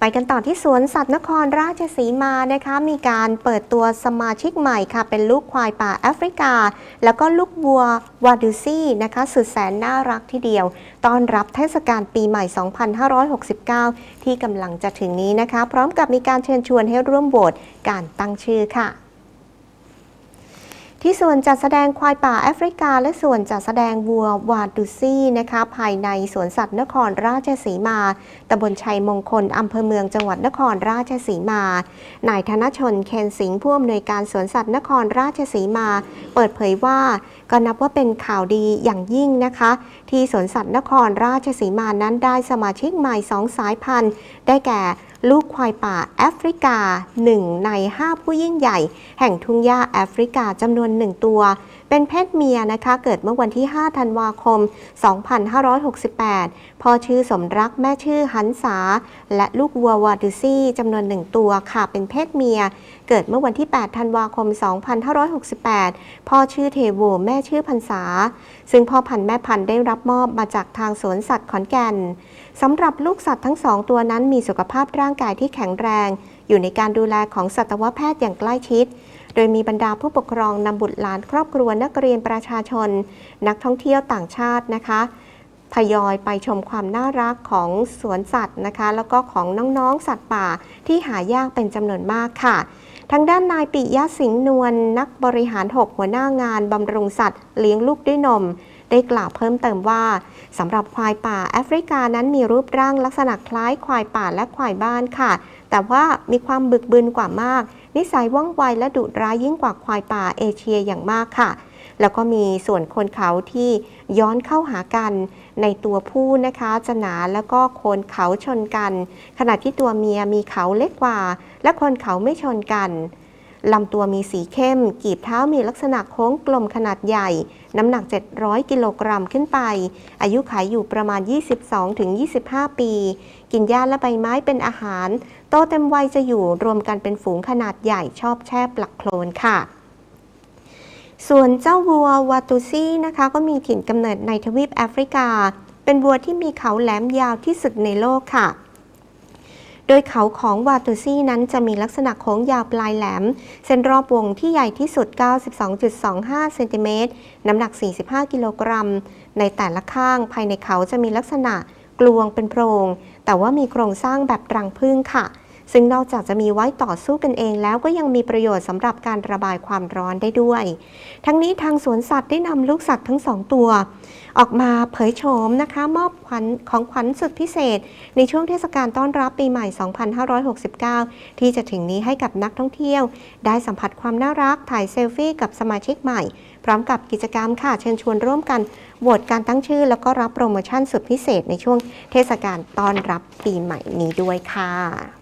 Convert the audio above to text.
ไปกันต่อที่สวนสัตว์นครราชสีมานะคะ มีการเปิดตัวสมาชิกใหม่ค่ะ เป็นลูกควายป่าแอฟริกา แล้วก็ลูกวัววาดูซี่นะคะ สุดแสนน่ารักทีเดียว ต้อนรับเทศกาลปีใหม่ 2569 ที่กำลังจะถึงนี้นะคะ พร้อมกับมีการเชิญชวนให้ร่วมโหวตการตั้งชื่อค่ะ ที่ส่วนจัดแสดงควายป่าแอฟริกา และส่วนจัดแสดงวัววาดูซี่นะคะภายในสวนสัตว์นครราชสีมาตำบลชัยมงคลอำเภอเมืองจังหวัดนครราชสีมา นายธนชนเคนสิงห์ผู้อำนวยการสวนสัตว์นครราชสีมา เปิดเผยว่าก็นับว่าเป็นข่าวดีอย่างยิ่งนะคะ ที่สวนสัตว์นครราชสีมานั้นได้สมาชิกใหม่สองสายพันธุ์ ได้แก่ลูกควายป่าแอฟริกา 1 ใน 5 ผู้ยิ่งใหญ่ แห่งทุ่งหญ้าแอฟริกาจำนวน 1 ตัว เป็นเพศเมียนะคะ เกิดเมื่อวันที่ 5 ธันวาคม 2568 พ่อชื่อสมรักแม่ชื่อหันษา และลูกวัววาดูซี่จำนวน1ตัวค่ะ เป็นเพศเมีย เกิดเมื่อวันที่ 8 ธันวาคม 2568 พ่อชื่อเทโวแม่ชื่อพันษา ซึ่งพ่อพันธุ์แม่พันธุ์ได้รับมอบมาจากทางสวนสัตว์ขอนแก่นสำหรับลูกสัตว์ทั้งสองตัวนั้นมีสุขภาพร่างกายที่แข็งแรง อยู่ในการดูแลของสัตวแพทย์อย่างใกล้ชิด ดยมีบรรดาผู้ปกครองนำบุตรหลานครอบครัวนักเรียนประชาชน นักท่องเที่ยวต่างชาตินะคะทยอยไปชมความน่ารักของสวนสัตว์นะคะ แล้วก็ของน้องๆสัตว์ป่าที่หายากเป็นจำนวนมากค่ะ ทางด้านนายปิยะสิงห์นวลนักบริหาร 6 หัวหน้างานบำรุงสัตว์ เลี้ยงลูกด้วยนม ได้กล่าวเพิ่มเติมว่าสำหรับควายป่าแอฟริกานั้นมีรูปร่างลักษณะคล้ายควายป่าและควายบ้านค่ะ แต่ว่ามีความบึกบึนกว่ามาก นิสัยว่องไวและดุร้ายยิ่งกว่าควายป่าเอเชียอย่างมากค่ะ แล้วก็มีส่วนคนเขาที่ย้อนเข้าหากันในตัวผู้นะคะจะหนาแล้วก็โคนเขาชนกัน ขณะที่ตัวเมียมีเขาเล็กกว่า และคนเขาไม่ชนกัน ลำตัวมีสีเข้ม กีบเท้ามีลักษณะโค้งกลมขนาดใหญ่ น้ำหนัก 700 กิโลกรัมขึ้นไป อายุขัยอยู่ประมาณ 22-25 ปี กินหญ้าและใบไม้เป็นอาหาร โตเต็มวัยจะอยู่รวมกันเป็นฝูงขนาดใหญ่ชอบแช่ปลักโคลนค่ะส่วนเจ้าวัววาตูซี่นะคะ ก็มีถิ่นกำเนิดในทวีปแอฟริกา เป็นวัวที่มีเขาแหลมยาวที่สุดในโลกค่ะ โดยเขาของวาตูซี่นั้นจะมีลักษณะโค้งยาวปลายแหลม เส้นรอบวงที่ใหญ่ที่สุด 92.25 เซนติเมตร น้ำหนัก 45 กิโลกรัม ในแต่ละข้างภายในเขาจะมีลักษณะกลวงเป็นโพรง แต่ว่ามีโครงสร้างแบบรังผึ้งค่ะ ซึ่งนอกจากจะมีไว้ต่อสู้กันเอง แล้วก็ยังมีประโยชน์สำหรับการระบายความร้อนได้ด้วย ทั้งนี้ทางสวนสัตว์ได้นำลูกสัตว์ทั้งสองตัว ออกมาเผยโฉมนะคะมอบขวัญของขวัญสุดพิเศษ ในช่วงเทศกาลต้อนรับปีใหม่ 2569 ที่จะถึงนี้ให้กับนักท่องเที่ยว ได้สัมผัสความน่ารักถ่ายเซลฟี่กับสมาชิกใหม่ พร้อมกับกิจกรรมค่ะเชิญชวนร่วมกันโหวตการตั้งชื่อ แล้วก็รับโปรโมชั่นสุดพิเศษในช่วงเทศกาลต้อนรับปีใหม่นี้ด้วยค่ะ